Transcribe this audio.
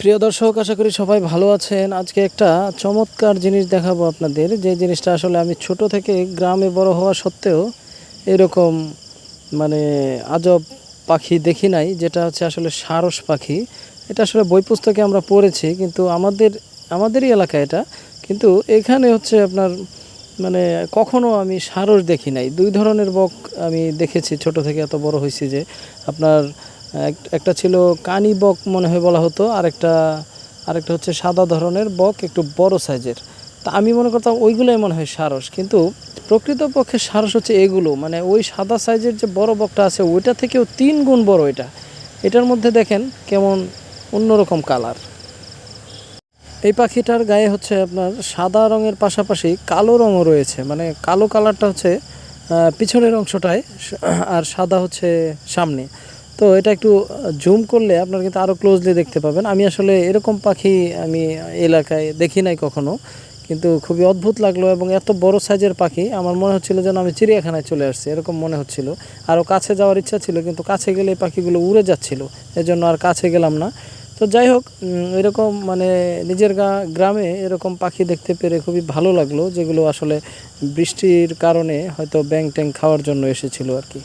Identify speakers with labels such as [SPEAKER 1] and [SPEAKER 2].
[SPEAKER 1] প্রিয় দর্শক, আশা করি সবাই ভালো আছেন। আজকে একটা চমৎকার জিনিস দেখাবো আপনাদের। যে জিনিসটা আসলে আমি ছোট থেকে গ্রামে বড় হওয়া সত্ত্বেও এরকম মানে আজব পাখি দেখি নাই, যেটা হচ্ছে আসলে সারস পাখি। এটা আসলে বই পুস্তকে আমরা পড়েছি, কিন্তু আমাদের, আমাদেরই এলাকা এটা। কিন্তু এখানে হচ্ছে আপনার মানে কখনো আমি সারস দেখি নাই। দুই ধরনের বক আমি দেখেছি, ছোট থেকে এত বড় হয়েছি যে আপনার একটা ছিল কানি বক মনে হয় বলা হতো, আরেকটা আরেকটা হচ্ছে সাদা ধরনের বক, একটু বড় সাইজের। তা আমি মনে করতাম ওইগুলোই মনে হয় সারস, কিন্তু প্রকৃতপক্ষে সারস হচ্ছে এগুলো মানে ওই সাদা সাইজের যে বড় বকটা আছে, ওইটা থেকেও তিন গুণ বড় এটা। এটার মধ্যে দেখেন কেমন অন্যরকম কালার। এই পাখিটার গায়ে হচ্ছে আপনার সাদা রঙের পাশাপাশি কালো রঙও রয়েছে মানে কালো কালারটা হচ্ছে পিছনের অংশটায়, আর সাদা হচ্ছে সামনে। তো এটা একটু জুম করলে আপনার কিন্তু আরও ক্লোজলি দেখতে পাবেন। আমি আসলে এরকম পাখি আমি এলাকায় দেখি নাই কখনো, কিন্তু খুবই অদ্ভুত লাগল এবং এত বড় সাইজের পাখি, আমার মনে হচ্ছিল যেন আমি চিড়িয়াখানায় চলে আসছি, এরকম মনে হচ্ছিল। আরও কাছে যাওয়ার ইচ্ছা ছিল, কিন্তু কাছে গেলে এই পাখিগুলো উড়ে যাচ্ছিল, এজন্য আর কাছে গেলাম না। তো যাই হোক এরকম মানে নিজের গা- গ্রামে এরকম পাখি দেখতে পেরে খুবই ভালো লাগল, যেগুলো আসলে বৃষ্টির কারণে হয়তো ব্যাং ট্যাং খাওয়ার জন্য এসেছিল আর কি।